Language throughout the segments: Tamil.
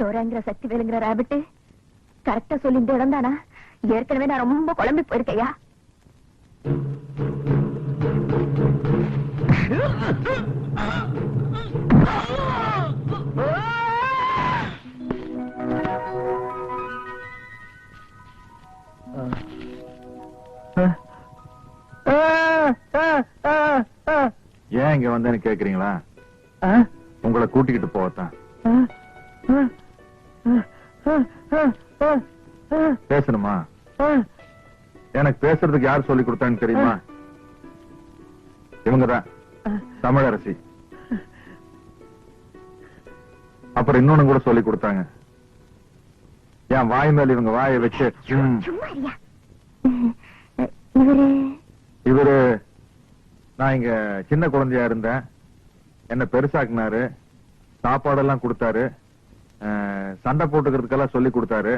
தோரங்கிற சக்தி வேலுங்கிற ராபிட்டு கரெக்டா சொல்லி இந்த இடம் தானா? ஏற்கனவே நான் ரொம்ப குழம்பி போயிருக்கையா? ஏன் இங்க வந்தேன்னு கேக்குறீங்களா? உங்களை கூட்டிக்கிட்டு போகத்தான். பேசணுமா? எனக்கு பேசுறதுக்கு யார் சொல்லி கொடுத்தான்னு தெரியுமா? இவங்கதான். தமிழரசி. அப்புறம் இன்னொன்னு கூட சொல்லி கொடுத்தாங்க. என் வாய் மேல இவங்க வாயை வச்சு இவரு நான் இங்க சின்ன குழந்தையா இருந்தேன். என்ன பெருசாக்குனாரு. சாப்பாடெல்லாம் கொடுத்தாரு. சண்டை போட்டுக்கிறதுக்கெல்லாம் சொல்லி கொடுத்தாரு.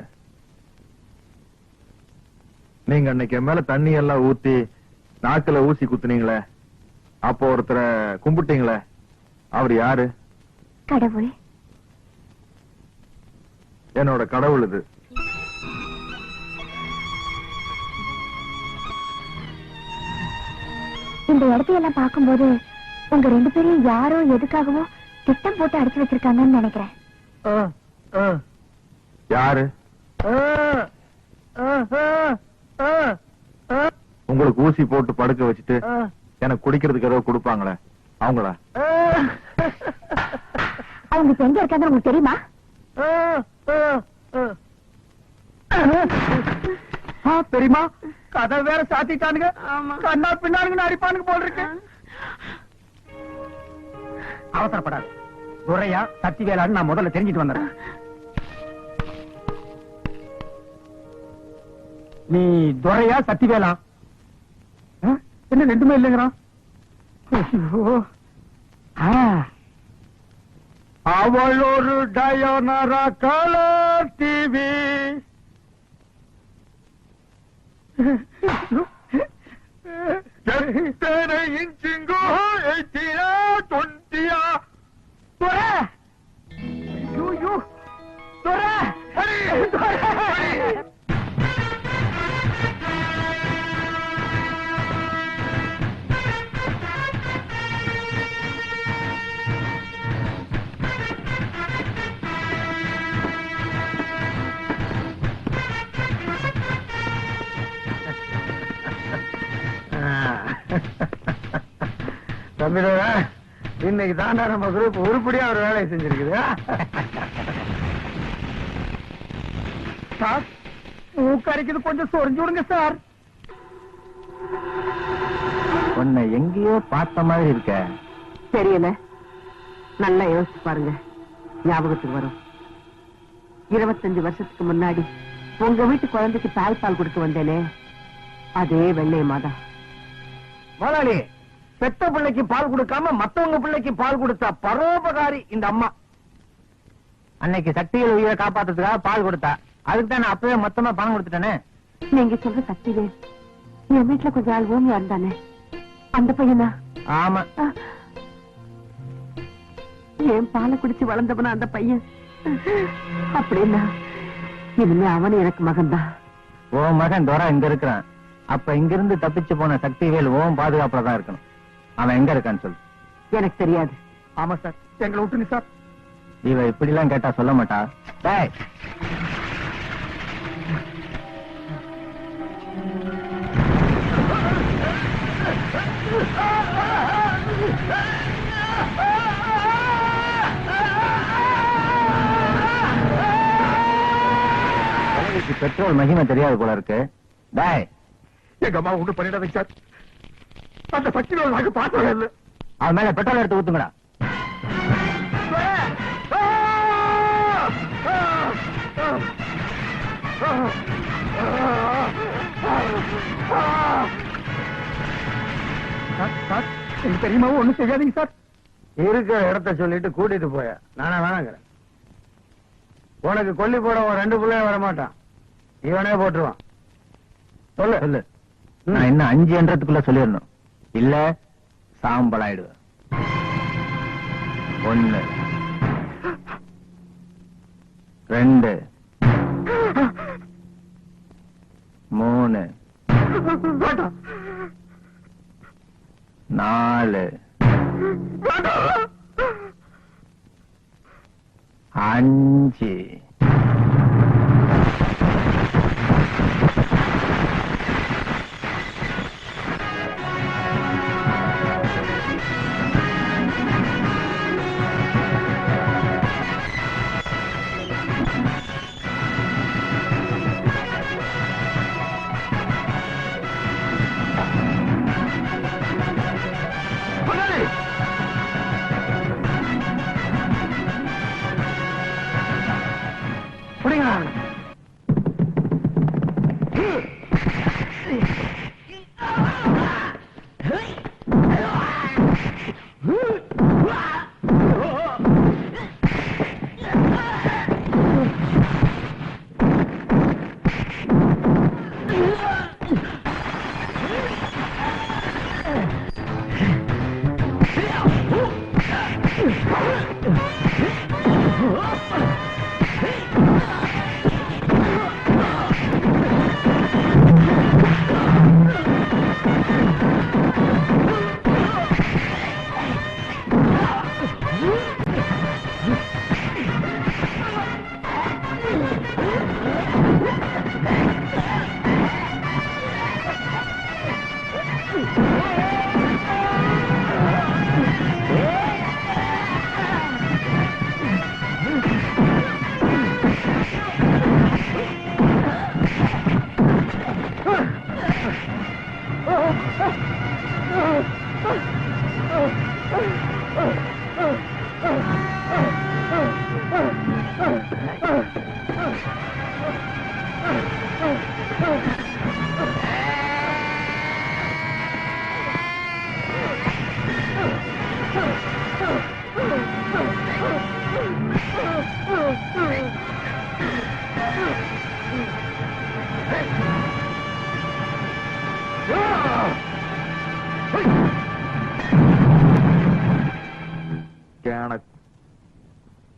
நீங்க அன்னைக்கு மேல தண்ணி எல்லாம் ஊத்தி நாக்குல ஊசி குத்துனீங்களே அப்போ ஒருத்தரை கும்பிட்டீங்களே அவர் யாரு? கடவுள். என்னோட கடவுள் இது. இந்த இடத்தையெல்லாம் பார்க்கும்போது உங்க ரெண்டு பேரையும் யாரோ எதுக்காகவோ திட்டம் போட்டு அடிச்சு வச்சிருக்காங்கன்னு நினைக்கிறேன். யாரு? உங்களுக்கு ஊசி போட்டு படுக்க வச்சுட்டு எனக்கு குடிக்கிறதுக்கு ஏதோ கொடுப்பாங்களே அவங்களா? அவங்க எங்க இருக்காங்கன்னு உங்களுக்கு தெரியுமா? தெரியுமா? கதை வேற சாத்திட்டானுங்க. கண்ணா பின்னானுங்க அடிப்பானுங்க போல் இருக்கு. அவசரப்படாது. துரையா சக்தி வேளான்னு நான் முதல்ல தெரிஞ்சிட்டு வந்துடுறேன். நீ துரையா சக்திவேலா ஆ? என்ன ரெண்டுமே இல்லைங்கிறான்? அவள் ஒரு டயோனரா கலர் டிவி. எத்தனை இன்ச்சுங்கோ எத்தினா தொண்டியா துரை ஐயோ, ஐயோ. துரை துரை. தம்பிதோட இன்னைக்கு தாண்டா நம்ம குரூப் உருப்படியா ஒரு வேலையை செஞ்சிருக்குது. சார் மூக்கரைக்குது கொஞ்சம் சொரிஞ்சு விடுங்க சார். உன்னை எங்கேயோ பார்த்த மாதிரி இருக்க. தெரியல. நல்லா யோசிச்சு பாருங்க. ஞாபகத்துக்கு வரும். இருபத்தஞ்சு வருஷத்துக்கு முன்னாடி உங்க வீட்டு குழந்தைக்கு தாய்ப்பால் கொடுக்க வந்தேனே. அதே வெள்ளை மாதா. முதலாளி பெத்த பிள்ளைக்கு பால் கொடுக்காம மத்தவங்க பிள்ளைக்கு பால் கொடுத்தா பரோபகாரி இந்த அம்மா. அன்னைக்கு சக்திகள் உயிரை காப்பாத்துறதுக்காக பால் கொடுத்தா. அதுக்கு தான் அப்பவே மொத்தமா பணம் கொடுத்துட்டேனே. நீங்க சொல்ற சக்திவேல் என் வீட்டுல கொஞ்ச நாள் ஓமியா இருந்தானே? அந்த பையனா? ஆமா. என் பாலை குடிச்சு வளர்ந்தவனா அந்த பையன்? அப்படின்னா இனிமே அவனும் எனக்கு மகன்தான். உன் மகன் துரை இங்க இருக்கிறான். அப்ப இங்க இருந்து தப்பிச்சு போன சக்திவேல் ஓம் பாதுகாப்புல தான் இருக்கணும். அவன் எங்க இருக்கான்னு சொல்லு. எனக்கு தெரியாது. ஆமா சார். எங்களை விட்டுங்க சார். இவ இப்படி எல்லாம் கேட்டா சொல்ல மாட்டா. பெட்ரோல் மகிமை தெரியாது போல இருக்கு. டேய்! எங்க அம்மா ஒண்ணு பண்ணிடாதீங்க சார். அந்த சக்தி நாங்க பார்த்தோம் இல்ல. அவன் மேல பெட்ரோல் எடுத்து ஊத்துங்கடா. எனக்கு தெரியுமா ஒண்ணும் செய்யாதீங்க சார். இருக்கிற இடத்த சொல்லிட்டு கூட்டிட்டு போய. நானா வேணாங்கிறேன். உனக்கு கொல்லி போட ஒரு ரெண்டு பிள்ளைய வர மாட்டான் இவனே போட்டுருவான். சொல்லு. சொல்லு. நான் இன்னும் அஞ்சு என்றதுக்குள்ள சொல்லிடணும். இல்ல சாம்பலாயிடுவேன். ஒண்ணு. ரெண்டு. மூணு. நாலு. அஞ்சு.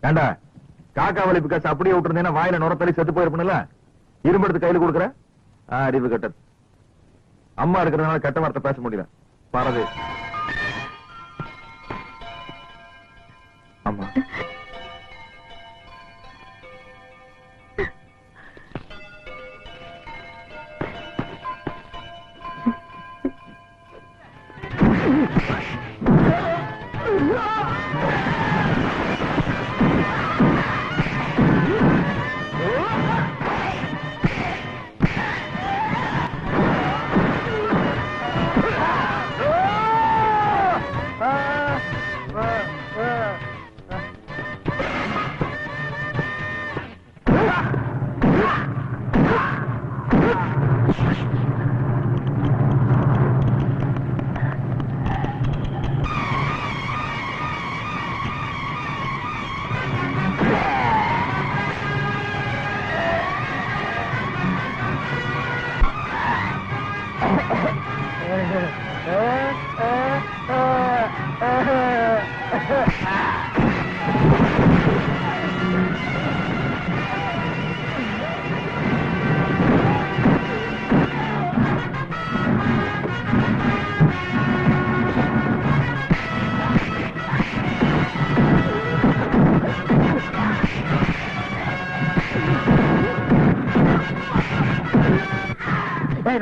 ஏண்டா காக்கா வலிப்பு காசு அப்படியே விட்டுருந்தேன்னா வாயில நுரத்தலி செத்து போயிருப்பணும்ல இரும்பு எடுத்து கையில கொடுக்குற? ஆ, அறிவு கெட்டது. அம்மா இருக்கிறதுனால கெட்ட வார்த்தை பேச முடியல. பரது. அம்மா.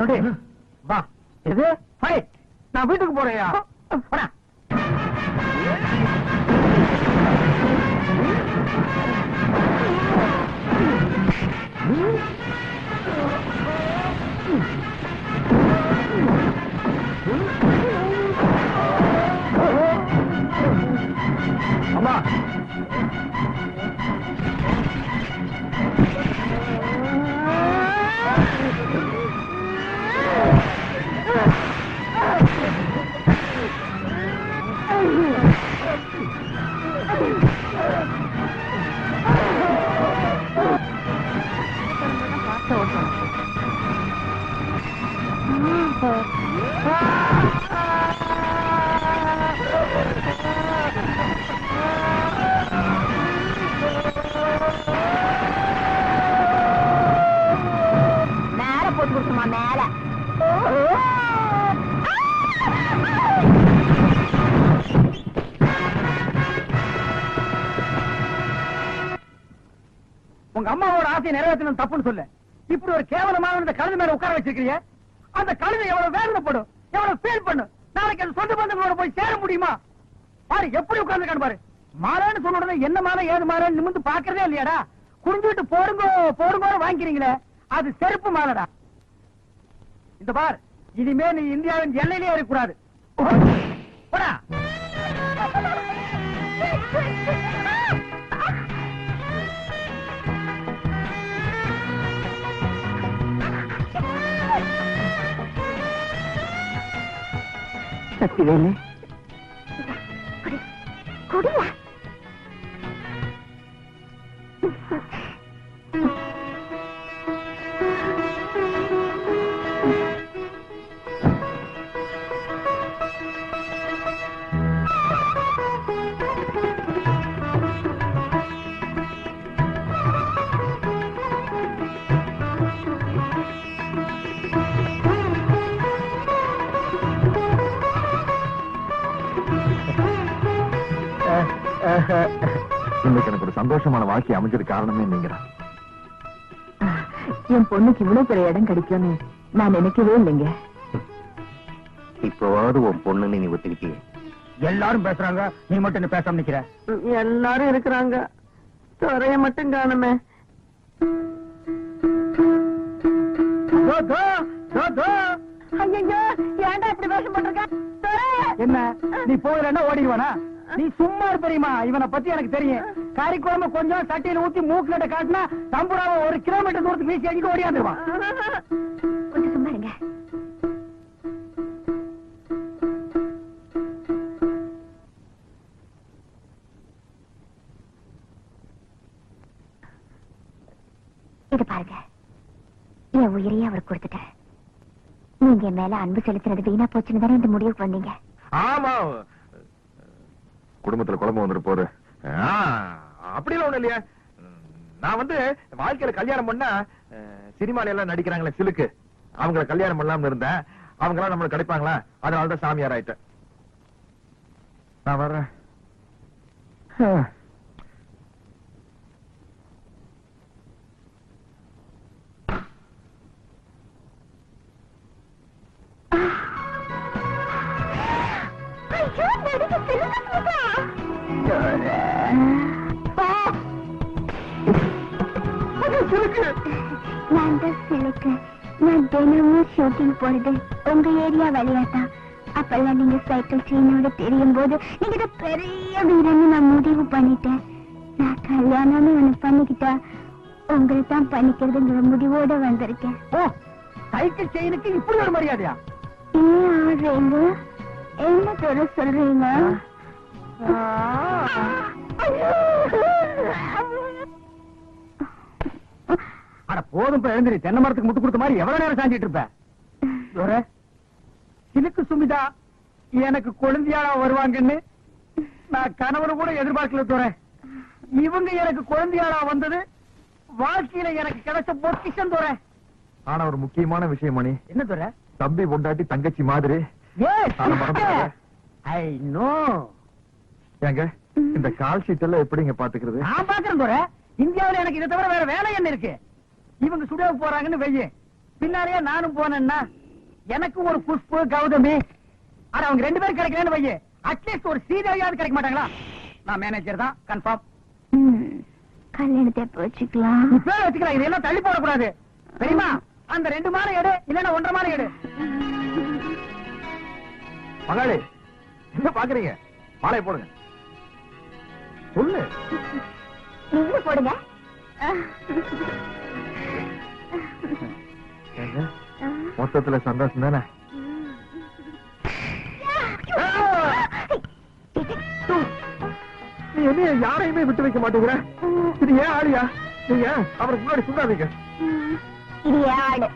நொடி வா. எது ஃபைட் நான் வீட்டுக்கு போறேயா உங்க அம்மாவோட ஆசையை நிறைவேற்றணும் தப்புன்னு சொல்லு. இப்படி ஒரு கேவலமான இந்த கழுது மேல உட்கார வச்சிருக்கிறீங்க அந்த கழுதை எவ்வளவு வேதனைப்படும் எவ்வளவு ஃபீல் பண்ணும். நாளைக்கு அது சொந்த பந்தங்களோட போய் சேர முடியுமா? பாரு எப்படி உட்கார்ந்து பாரு. மாலைன்னு சொன்ன உடனே என்ன மாலை ஏது மாலைன்னு நிமிந்து பாக்குறதே இல்லையாடா? குறிஞ்சுட்டு போடுங்க போடுங்கோன்னு வாங்கிக்கிறீங்களே. அது செருப்பு மாலைடா. இந்த பார் இனிமே நீ இந்தியாவின் எல்லையிலே இருக்கக்கூடாது. போடா. சக்திவேலு குடியா சந்தோஷமான வாழ்க்கை அமைஞ்சது காரணமே நீங்கதான். என் பொண்ணுக்கு இவ்வளவு பெரிய இடம் கிடைக்கும்னு நான் நினைக்கவே இல்லைங்க. இப்பவாவது உன் பொண்ணுன்னு நீ ஒத்துக்கிட்டியே. எல்லாரும் பேசுறாங்க நீ மட்டும் என்ன பேசாம நிக்கிற? எல்லாரும் இருக்கிறாங்க. துறைய மட்டும் காணுமே. ஐயோ ஏன்டா இப்படி வேஷம் போட்டிருக்க என்ன? நீ போகலன்னா ஓடிடுவானா? நீ சும்மா இரு தெரியுமா இவனை பத்தி எனக்கு தெரியும். கறி குழம்பு கொஞ்சம் சட்டியில ஊத்தி மூக்குல காட்டினா தம்புராவை ஒரு கிலோமீட்டர் தூரத்துக்கு வீசி அடிக்க ஓடியாந்துருவான் கொஞ்சம் சும்மா இருங்க. இது பாருங்க. என் உயிரையே அவர் கொடுத்துட்டேன் நீங்க மேல அன்பு செலுத்துறது வீணா போச்சுன்னு தானே இந்த முடிவுக்கு வந்தீங்க. ஆமா குடும்பத்துல குழம்பு வந்துட்டு போகுது ஆ, அப்படிலாம் ஒண்ணு இல்லையா. நான் வந்து வாழ்க்கையில கல்யாணம் பண்ணா சினிமால எல்லாம் நடிக்கிறாங்களே சிலுக்கு. அவங்கள கல்யாணம் பண்ணலாம்னு இருந்தேன். அவங்க எல்லாம் நம்மளுக்கு கிடைப்பாங்களா? அதனாலதான் சாமியார் ஆயிட்டேன். நான் வர்றேன். ஆ. நான் தான் சிலுக்கு. நான் தினமும் ஷூட்டிங் போறது உங்க ஏரியா வழியாதான் அப்பெல்லாம் நீங்க சைக்கிள் செயினோட தெரியும் போது நீங்க தான் பெரிய வீரன்னு நான் முடிவு பண்ணிட்டேன். நான் கல்யாணம்னு ஒண்ணு பண்ணிக்கிட்டா உங்களை தான் பண்ணிக்கிறதுங்கிற முடிவோட வந்திருக்கேன். ஓ சைக்கிள் செயினுக்கு இப்படி ஒரு மரியாதையா? ஏன் ஆடுறீங்க? என்ன சொல்ல சொல்றீங்க? போதும் எழுந்திரி தென்னை மரத்துக்கு முட்டு கொடுத்த மாதிரி எவ்வளவு நேரம் சாஞ்சிட்டு இருப்ப? துரை, சிலுக்கு சுமிதா எனக்கு குழந்தையாளா வருவாங்கன்னு நான் கணவனை கூட எதிர்பார்க்கல துறை இவங்க எனக்கு குழந்தையாளா வந்தது வாழ்க்கையில எனக்கு கிடைச்ச பொக்கிஷம் துறை ஆனா ஒரு முக்கியமான விஷயம் மணி. என்ன துறை தம்பி பொண்டாட்டி தங்கச்சி மாதிரி. ஏங்க இந்த கால் ஷீட் எல்லாம் எப்படிங்க பாத்துக்கிறது? நான் பாக்குறேன் துரை. இந்தியாவுல எனக்கு இதை தவிர வேற வேலை என்ன இருக்கு? இவங்க சுடவு போறாங்கன்னு வெய்ய பின்னாலேயே நானும் போனேன்னா எனக்கு ஒரு புஷ்பு கௌதமி ஆனா அவங்க ரெண்டு பேரும் கிடைக்கலன்னு வைய. அட்லீஸ்ட் ஒரு சீதையாவது கிடைக்க மாட்டாங்களா? நான் மேனேஜர் தான் கன்ஃபார்ம் கல்யாணத்தை வச்சுக்கலாம்? பேர் வச்சுக்கலாம் இதெல்லாம் தள்ளி போடக்கூடாது. தெரியுமா? அந்த ரெண்டு மாலை எடு இல்லன்னா ஒன்றரை மாலை எடு. மகாளி என்ன பாக்குறீங்க? மாலையை போடுங்க. சொல்லு. நீங்களும் போடுங்க. மொத்தத்துல சந்தோஷம் தானே? நீ என்ன யாரையுமே விட்டு வைக்க மாட்டேங்கிற? இது ஏன் ஆளியா? நீங்க அவருக்கு முன்னாடி சொல்லாதீங்க இது ஏன் ஆடு